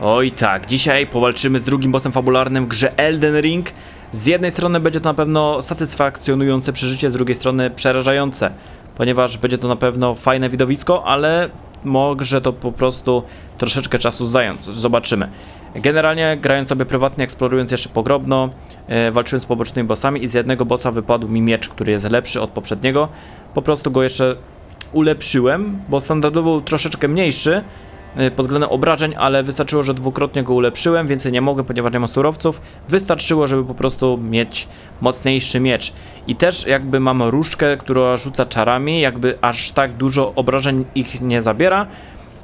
Oj tak, dzisiaj powalczymy z drugim bossem fabularnym w grze Elden Ring. Z jednej strony będzie to na pewno satysfakcjonujące przeżycie, z drugiej strony przerażające, ponieważ będzie to na pewno fajne widowisko, ale może to po prostu troszeczkę czasu zająć. Zobaczymy. Generalnie grając sobie prywatnie, eksplorując jeszcze pogrobno, e, walczyłem z pobocznymi bossami i z jednego bossa wypadł mi miecz, który jest lepszy od poprzedniego. Po prostu go jeszcze ulepszyłem, bo standardowo troszeczkę mniejszy pod względem obrażeń, ale wystarczyło, że dwukrotnie go ulepszyłem, więcej nie mogłem, ponieważ nie ma surowców. Wystarczyło, żeby po prostu mieć mocniejszy miecz. I też jakby mam różdżkę, która rzuca czarami, jakby aż tak dużo obrażeń ich nie zabiera,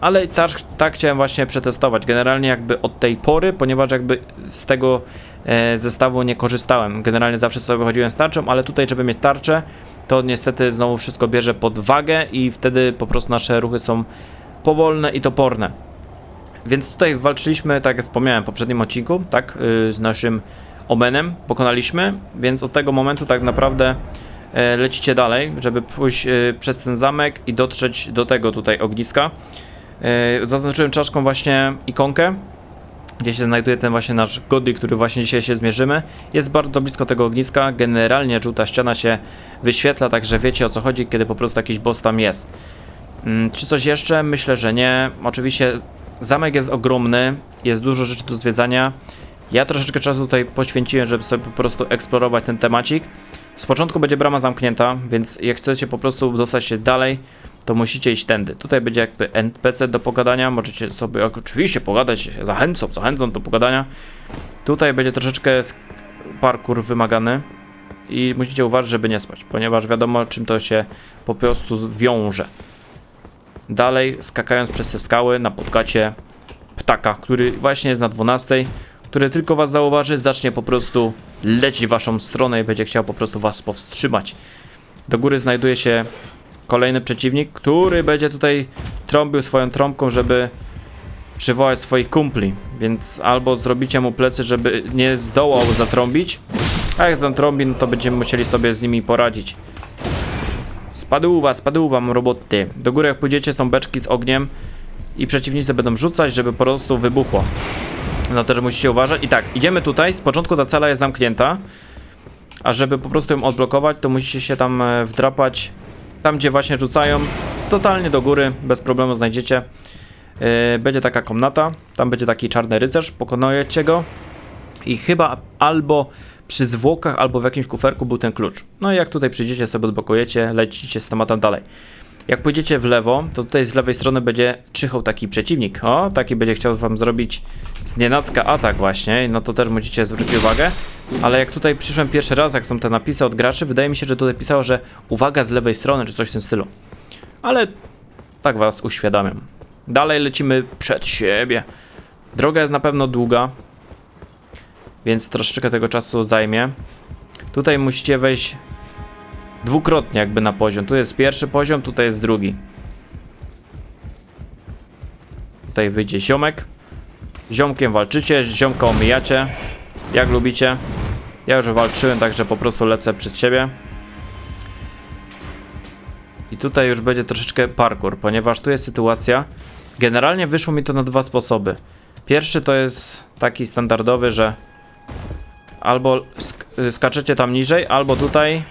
ale tak, tak chciałem właśnie przetestować. Generalnie jakby od tej pory, ponieważ jakby z tego e, zestawu nie korzystałem. Generalnie zawsze sobie wychodziłem z tarczą, ale tutaj, żeby mieć tarczę, to niestety znowu wszystko bierze pod wagę i wtedy po prostu nasze ruchy są powolne i toporne. Więc tutaj walczyliśmy, tak jak wspomniałem w poprzednim odcinku, tak, yy, z naszym Omenem pokonaliśmy, więc od tego momentu tak naprawdę e, lecicie dalej, żeby pójść e, przez ten zamek i dotrzeć do tego tutaj ogniska. E, Zaznaczyłem czaszką właśnie ikonkę, gdzie się znajduje ten właśnie nasz Godly, który właśnie dzisiaj się zmierzymy. Jest bardzo blisko tego ogniska, generalnie żółta ściana się wyświetla, także wiecie o co chodzi, kiedy po prostu jakiś boss tam jest. Mm, Czy coś jeszcze? Myślę, że nie. Oczywiście zamek jest ogromny, jest dużo rzeczy do zwiedzania. Ja troszeczkę czasu tutaj poświęciłem, żeby sobie po prostu eksplorować ten temacik. Z początku będzie brama zamknięta, więc jak chcecie po prostu dostać się dalej, to musicie iść tędy. Tutaj będzie jakby NPC do pogadania, możecie sobie oczywiście pogadać, zachęcam, zachęcam do pogadania. Tutaj będzie troszeczkę parkour wymagany i musicie uważać, żeby nie spać, ponieważ wiadomo czym to się po prostu wiąże. Dalej, skakając przez te skały, napotkacie ptaka, który właśnie jest na 12, który tylko was zauważy, zacznie po prostu lecieć w waszą stronę i będzie chciał po prostu was powstrzymać. Do góry znajduje się kolejny przeciwnik, który będzie tutaj trąbił swoją trąbką, żeby przywołać swoich kumpli. Więc albo zrobicie mu plecy, żeby nie zdołał zatrąbić, a jak zatrąbi, no to będziemy musieli sobie z nimi poradzić. Spadłuwa, spadłuwa, mam roboty. Do góry jak pójdziecie są beczki z ogniem i przeciwnicy będą rzucać, żeby po prostu wybuchło. No też musicie uważać. I tak, idziemy tutaj, z początku ta cela jest zamknięta, a żeby po prostu ją odblokować, to musicie się tam e, wdrapać tam, gdzie właśnie rzucają, totalnie do góry, bez problemu znajdziecie. Yy, będzie taka komnata, tam będzie taki czarny rycerz, pokonujecie go i chyba albo przy zwłokach, albo w jakimś kuferku był ten klucz. No i jak tutaj przyjdziecie, sobie odblokujecie, lecicie z tematem dalej. Jak pójdziecie w lewo, to tutaj z lewej strony będzie czyhał taki przeciwnik. O, taki będzie chciał wam zrobić znienacka atak właśnie, no to też musicie zwrócić uwagę. Ale jak tutaj przyszłem pierwszy raz, jak są te napisy od graczy, wydaje mi się, że tutaj pisało, że uwaga z lewej strony, czy coś w tym stylu. Ale tak was uświadamiam. Dalej lecimy przed siebie. Droga jest na pewno długa, więc troszeczkę tego czasu zajmie. Tutaj musicie wejść dwukrotnie jakby na poziom. Tu jest pierwszy poziom, tutaj jest drugi. Tutaj wyjdzie ziomek. Ziomkiem walczycie, ziomka omijacie. Jak lubicie. Ja już walczyłem, także po prostu lecę przed siebie. I tutaj już będzie troszeczkę parkour, ponieważ tu jest sytuacja. Generalnie wyszło mi to na dwa sposoby. Pierwszy to jest taki standardowy, że albo sk skaczecie tam niżej, albo tutaj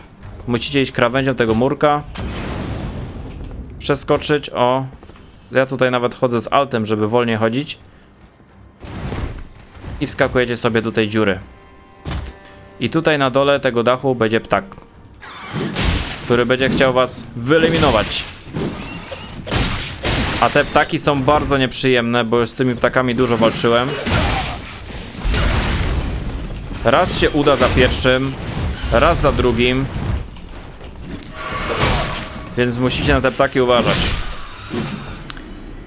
musicie iść krawędzią tego murka. Przeskoczyć, o. Ja tutaj nawet chodzę z altem, żeby wolniej chodzić. I wskakujecie sobie do tej dziury. I tutaj na dole tego dachu będzie ptak, który będzie chciał was wyeliminować. A te ptaki są bardzo nieprzyjemne, bo już z tymi ptakami dużo walczyłem. Raz się uda za pierwszym, raz za drugim. Więc musicie na te ptaki uważać.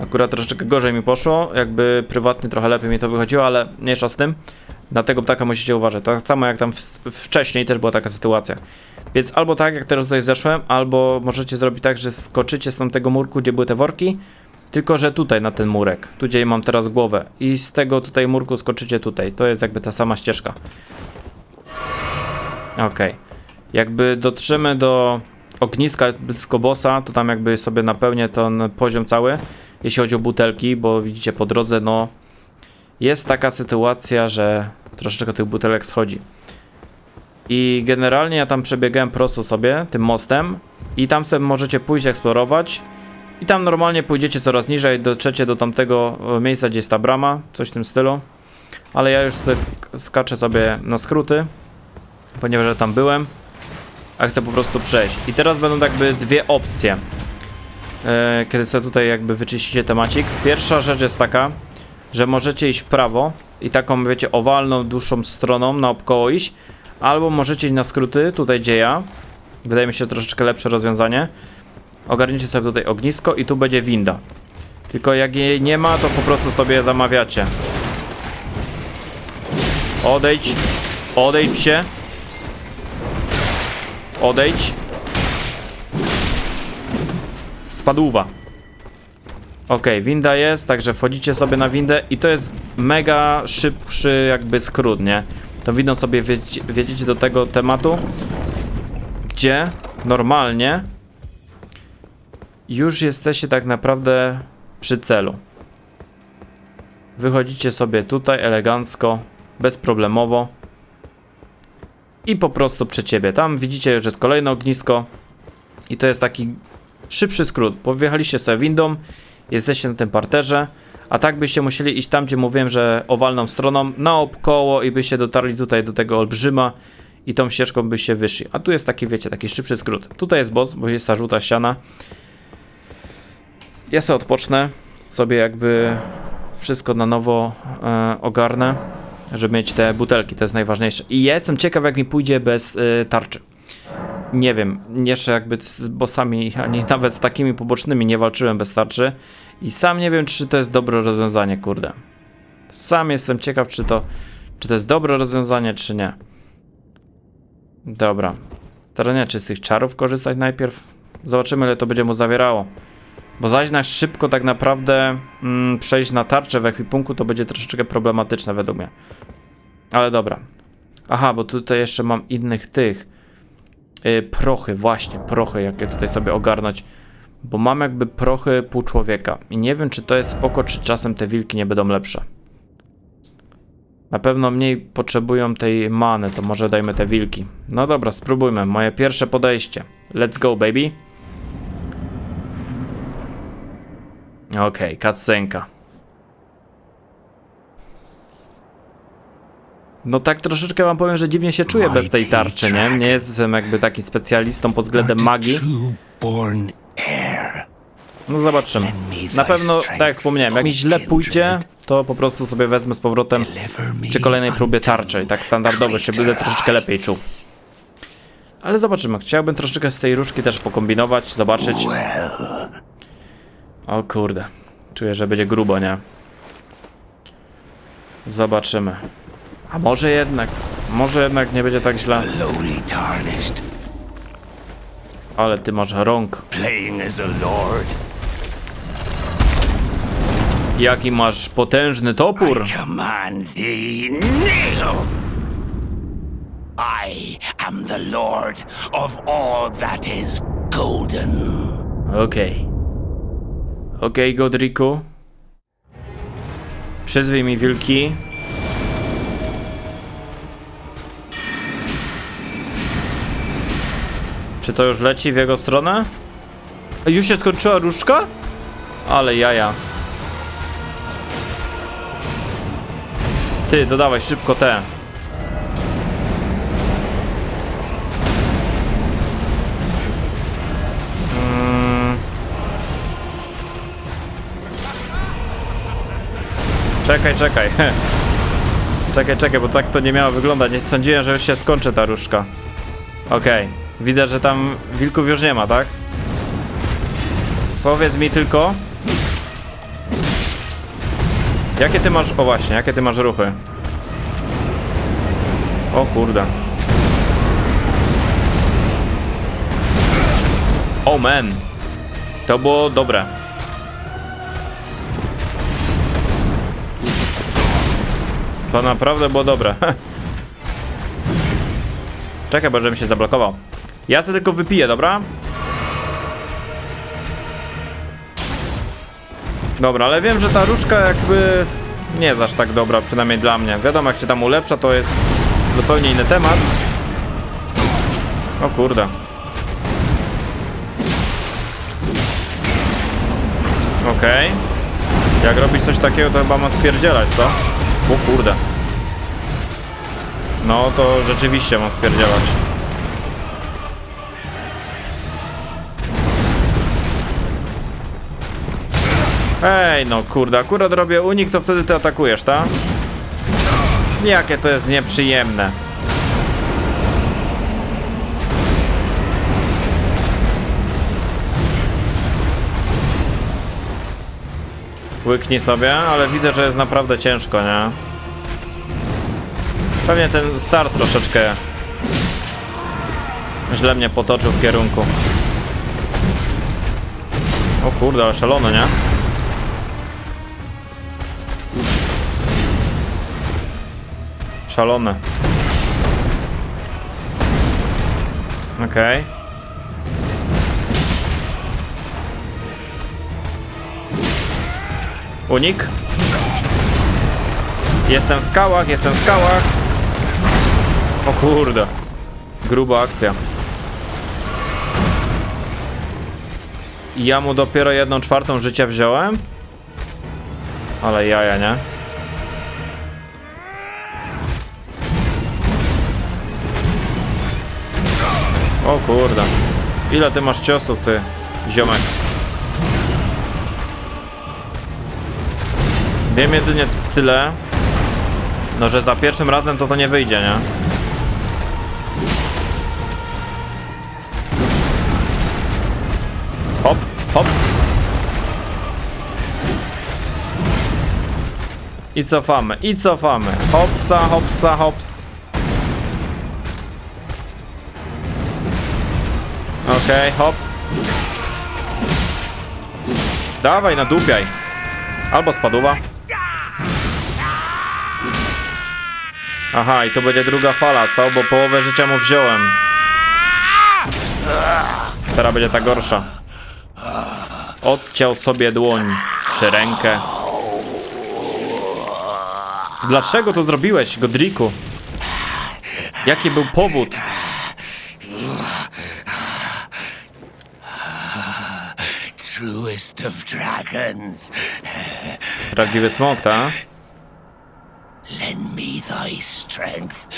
Akurat troszeczkę gorzej mi poszło, jakby prywatnie trochę lepiej mi to wychodziło, ale mniejsza z tym. Na tego ptaka musicie uważać. Tak samo jak tam wcześniej też była taka sytuacja. Więc albo tak jak teraz tutaj zeszłem, albo możecie zrobić tak, że skoczycie z tamtego murku, gdzie były te worki, tylko że tutaj na ten murek, tu gdzie mam teraz głowę i z tego tutaj murku skoczycie tutaj. To jest jakby ta sama ścieżka. Okej. Jakby dotrzemy do ogniska blisko bossa, to tam jakby sobie napełnię ten poziom cały, jeśli chodzi o butelki, bo widzicie po drodze, no jest taka sytuacja, że troszeczkę tych butelek schodzi. I generalnie ja tam przebiegałem prosto sobie tym mostem i tam sobie możecie pójść eksplorować i tam normalnie pójdziecie coraz niżej, dotrzecie do tamtego e, miejsca, gdzie jest ta brama, coś w tym stylu. Ale ja już tutaj sk- skaczę sobie na skróty, ponieważ ja tam byłem, a chcę po prostu przejść. I teraz będą jakby dwie opcje, e, kiedy sobie tutaj jakby wyczyścicie temacik. Pierwsza rzecz jest taka, że możecie iść w prawo i taką, wiecie, owalną, dłuższą stroną naokoło iść, albo możecie iść na skróty, tutaj gdzie ja. Wydaje mi się troszeczkę lepsze rozwiązanie. Ogarnijcie sobie tutaj ognisko i tu będzie winda. Tylko jak jej nie ma, to po prostu sobie zamawiacie. Odejdź. Odejdź się. Odejdź. Spadłuwa. Okej, winda jest, także wchodzicie sobie na windę i to jest mega szybszy jakby skrót, nie? To windą sobie wiedz- wiedzieć do tego tematu, gdzie normalnie już jesteście tak naprawdę przy celu. Wychodzicie sobie tutaj elegancko, bezproblemowo i po prostu przy ciebie. Tam widzicie, że jest kolejne ognisko i to jest taki szybszy skrót, bo wjechaliście sobie windą, jesteście na tym parterze, a tak byście musieli iść tam, gdzie mówiłem, że owalną stroną, naokoło i byście dotarli tutaj do tego olbrzyma i tą ścieżką byście wyszli. A tu jest taki, wiecie, taki szybszy skrót. Tutaj jest boss, bo jest ta żółta ściana. Ja sobie odpocznę, sobie jakby wszystko na nowo e, ogarnę, żeby mieć te butelki, to jest najważniejsze. I ja jestem ciekaw, jak mi pójdzie bez e, tarczy. Nie wiem, jeszcze jakby z bossami, ani nawet z takimi pobocznymi nie walczyłem bez tarczy. I sam nie wiem, czy to jest dobre rozwiązanie, kurde. Sam jestem ciekaw, czy to, czy to jest dobre rozwiązanie, czy nie. Dobra. Teraz nie, czy z tych czarów korzystać najpierw? Zobaczymy, ile to będzie mu zawierało. Bo zaś na szybko tak naprawdę mm, przejść na tarczę w ekwipunku to będzie troszeczkę problematyczne według mnie. Ale dobra. Aha, bo tutaj jeszcze mam innych tych. Yy, prochy, właśnie, prochy, jakie tutaj sobie ogarnąć. Bo mam jakby prochy pół człowieka. I nie wiem, czy to jest spoko, czy czasem te wilki nie będą lepsze. Na pewno mniej potrzebują tej many, to może dajmy te wilki. No dobra, spróbujmy. Moje pierwsze podejście. Let's go, baby. Okej, okay, cutscenka. No tak troszeczkę wam powiem, że dziwnie się czuję bez tej tarczy, nie? Nie jestem jakby taki specjalistą pod względem magii. No zobaczymy. Na pewno, tak jak wspomniałem, jak mi źle pójdzie, to po prostu sobie wezmę z powrotem przy kolejnej próbie tarczy i tak standardowo się będę troszeczkę lepiej czuł. Ale zobaczymy, chciałbym troszeczkę z tej różki też pokombinować, zobaczyć. O kurde, czuję, że będzie grubo, nie? Zobaczymy. A może jednak, może jednak nie będzie tak źle. Ale ty masz rąk. Jaki masz potężny topór. I am the lord of all that is golden. Okej. Okej, Godriku. Przyzwij mi wilki. Czy to już leci w jego stronę? A Już się skończyła różdżka? Ale jaja. Ty, dodawaj szybko te. Czekaj, czekaj. Czekaj, czekaj, bo tak to nie miało wyglądać. Nie sądziłem, że już się skończy ta różdżka. Okej. Widzę, że tam wilków już nie ma, tak? Powiedz mi tylko. Jakie ty masz. O właśnie, jakie ty masz ruchy? O kurde. O man. To było dobre. To naprawdę było dobre. Czekaj, bo żebym się zablokował. Ja sobie tylko wypiję, dobra? Dobra, ale wiem, że ta różka jakby nie jest aż tak dobra, przynajmniej dla mnie. Wiadomo, jak się tam ulepsza, to jest zupełnie inny temat. O kurde. Okej. Jak robisz coś takiego, to chyba mam spierdzielać, co? O kurde. No to rzeczywiście mam spierdzielać. Ej, no kurde, akurat robię unik, to wtedy ty atakujesz, tak? Jakie to jest nieprzyjemne. Łyknij sobie, ale widzę, że jest naprawdę ciężko, nie? Pewnie ten start troszeczkę źle mnie potoczył w kierunku. O kurde, ale szalone, nie? Szalone. Okej. Unik. Jestem w skałach, jestem w skałach. O kurde. Gruba akcja. Ja mu dopiero jedną czwartą życia wziąłem? Ale jaja, nie? O kurde. Ile ty masz ciosów, ty, ziomek? Wiem jedynie tyle, no że za pierwszym razem to to nie wyjdzie, nie? Hop, hop. I cofamy, i cofamy. Hopsa, hopsa, hops. Okej, hop. Dawaj, nadupiaj. Albo spadła. Aha, i to będzie druga fala, co? Bo połowę życia mu wziąłem. Teraz będzie ta gorsza. Odciął sobie dłoń, czy rękę. Dlaczego to zrobiłeś, Godriku? Jaki był powód? Truest of dragons, Prawdziwy smok, ta? Thy strength.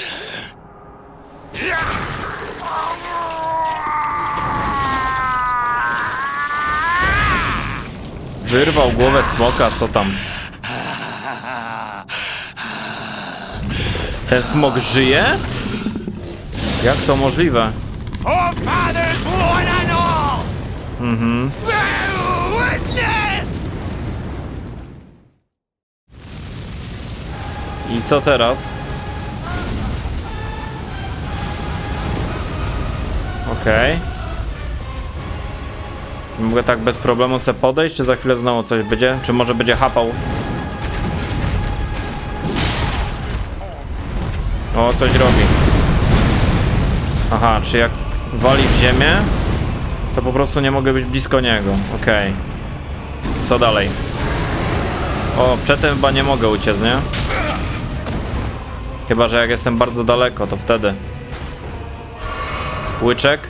Wyrwał głowę smoka, co tam? Ten smok żyje? Jak to możliwe? One I co teraz? Okej. Mogę tak bez problemu sobie podejść, czy za chwilę znowu coś będzie? Czy może będzie hapał? O, coś robi. Aha, czy jak wali w ziemię, to po prostu nie mogę być blisko niego. Okej. Co dalej? O, przedtem chyba nie mogę uciec, nie? Chyba, że jak jestem bardzo daleko, to wtedy. Łyczek.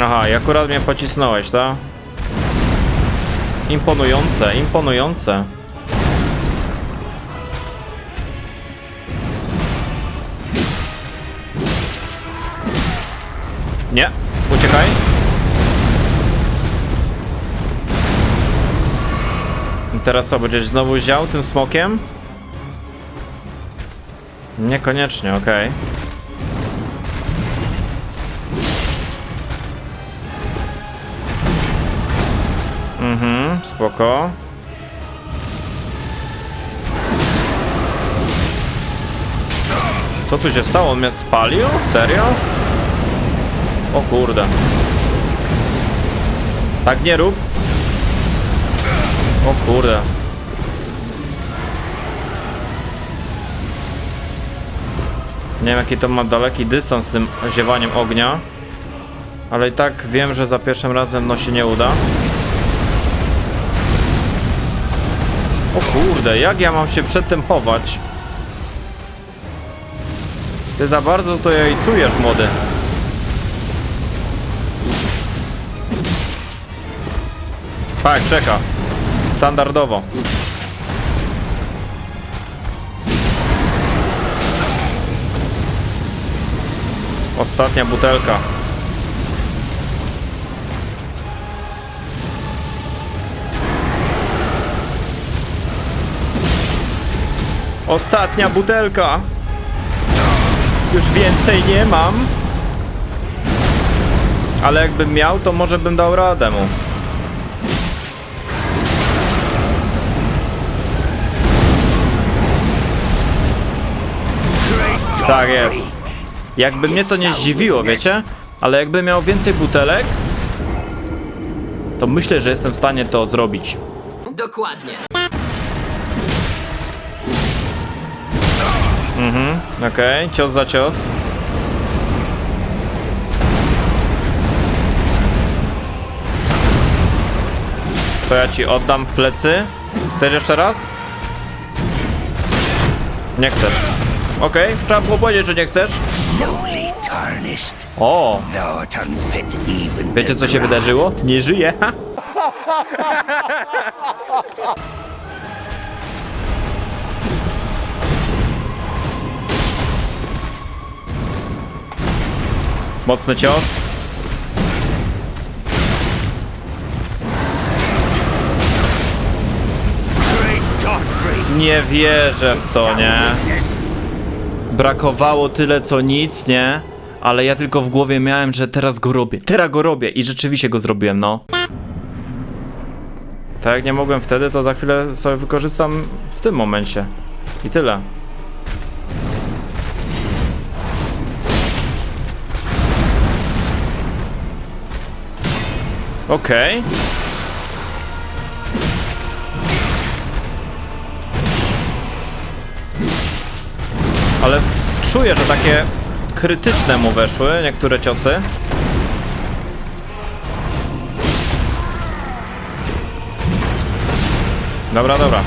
Aha, i akurat mnie pocisnąłeś, tak? Imponujące, imponujące. Nie, uciekaj. Teraz co, będziesz znowu ział tym smokiem? Niekoniecznie, okej. Mhm, spoko. Co tu się stało? On mnie spalił? Serio? O kurde. Tak nie rób. O kurde. Nie wiem jaki to ma daleki dystans z tym ziewaniem ognia. Ale i tak wiem, że za pierwszym razem no się nie uda. O kurde, jak ja mam się przed tym chować? Ty za bardzo to jajcujesz, młody. Tak, czeka. Standardowo. Ostatnia butelka. Ostatnia butelka. Już więcej nie mam. Ale jakbym miał, to może bym dał radę mu. Tak jest. Jakby mnie to nie zdziwiło, wiecie? Ale jakbym miał więcej butelek, to myślę, że jestem w stanie to zrobić. Dokładnie. Okej, cios za cios. To ja ci oddam w plecy. Chcesz jeszcze raz? Nie chcesz. Okej, trzeba było powiedzieć, że nie chcesz. O, wiecie co się wydarzyło? Nie żyje. Mocny cios. Nie wierzę w to, nie? Brakowało tyle co nic, nie? Ale ja tylko w głowie miałem, że teraz go robię. Teraz go robię i rzeczywiście go zrobiłem, no. Tak jak nie mogłem wtedy, to za chwilę sobie wykorzystam w tym momencie. I tyle. Okej. Ale czuję, że takie krytyczne mu weszły niektóre ciosy. Dobra, dobra.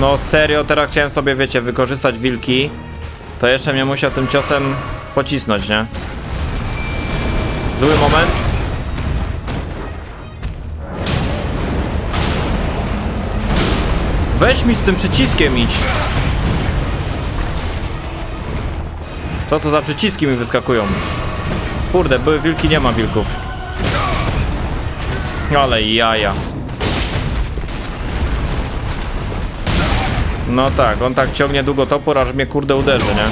No serio, teraz chciałem sobie, wiecie, wykorzystać wilki. To jeszcze mnie musiał tym ciosem pocisnąć, nie? Zły moment. Weź mi z tym przyciskiem idź. Co to za przyciski mi wyskakują? Kurde, były wilki, nie ma wilków. Ale jaja. No tak, on tak ciągnie długo topór, aż mnie kurde uderzy, nie?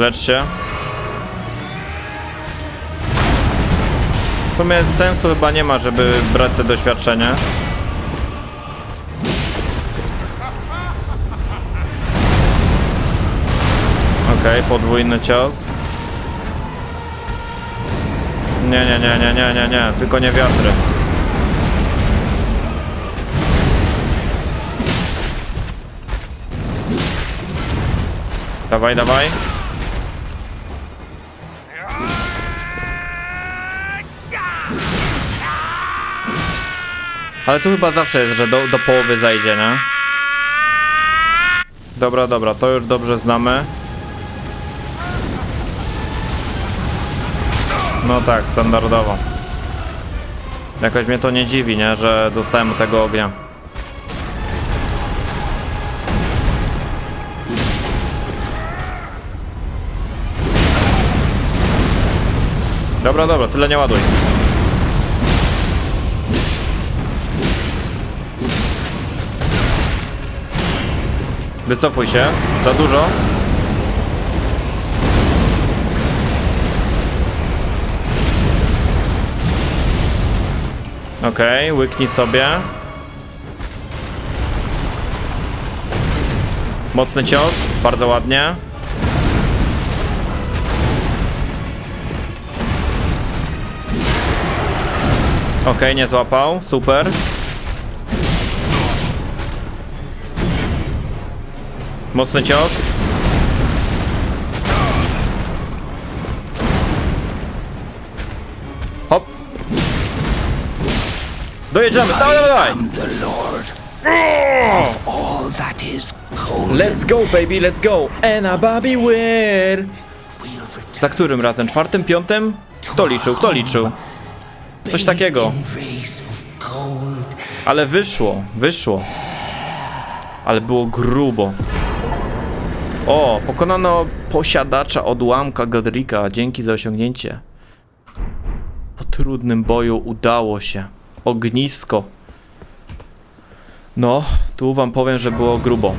Lecz się. W sumie sensu chyba nie ma, żeby brać te doświadczenia. Okej, podwójny cios. Nie, nie, nie, nie, nie, nie, nie, tylko nie wiatry. Dawaj, dawaj. Ale tu chyba zawsze jest, że do, do połowy zajdzie, nie? Dobra, dobra, to już dobrze znamy. No tak, standardowo. Jakoś mnie to nie dziwi, nie? Że dostałem tego ognia. Dobra, dobra, tyle nie ładuj. Wycofuj się. Za dużo. Okej, łyknij sobie. Mocny cios, bardzo ładnie. Okej, nie złapał, super. Mocny cios. Hop. Dojedziemy, dawaj, dawaj! Let's go, baby, let's go! Ena Babi Weir! Za którym razem? Czwartym, piątym? Kto liczył, kto liczył? Coś takiego. Ale wyszło, wyszło. Ale było grubo. O, pokonano posiadacza odłamka Godrika. Dzięki za osiągnięcie. Po trudnym boju udało się. Ognisko. No, tu wam powiem, że było grubo.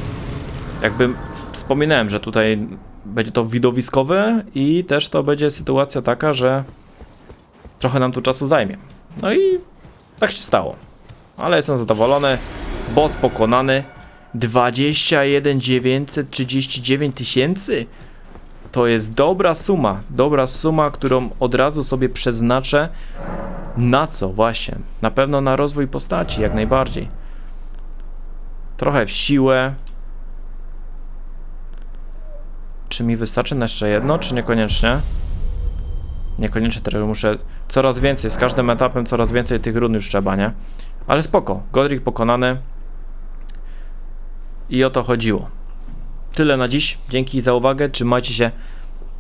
Jakby wspominałem, że tutaj będzie to widowiskowe i też to będzie sytuacja taka, że trochę nam tu czasu zajmie. No i tak się stało ale jestem zadowolony. Boss pokonany. 21 939 tysięcy. To jest dobra suma. Dobra suma, którą od razu sobie przeznaczę. Na co właśnie? Na pewno na rozwój postaci, jak najbardziej. Trochę w siłę. Czy mi wystarczy na jeszcze jedno, czy niekoniecznie? Niekoniecznie teraz muszę coraz więcej, z każdym etapem coraz więcej tych run już trzeba, nie? Ale spoko, Godric pokonany. I o to chodziło. Tyle na dziś. Dzięki za uwagę. Trzymajcie się.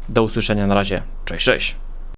Do usłyszenia na razie. Cześć, cześć.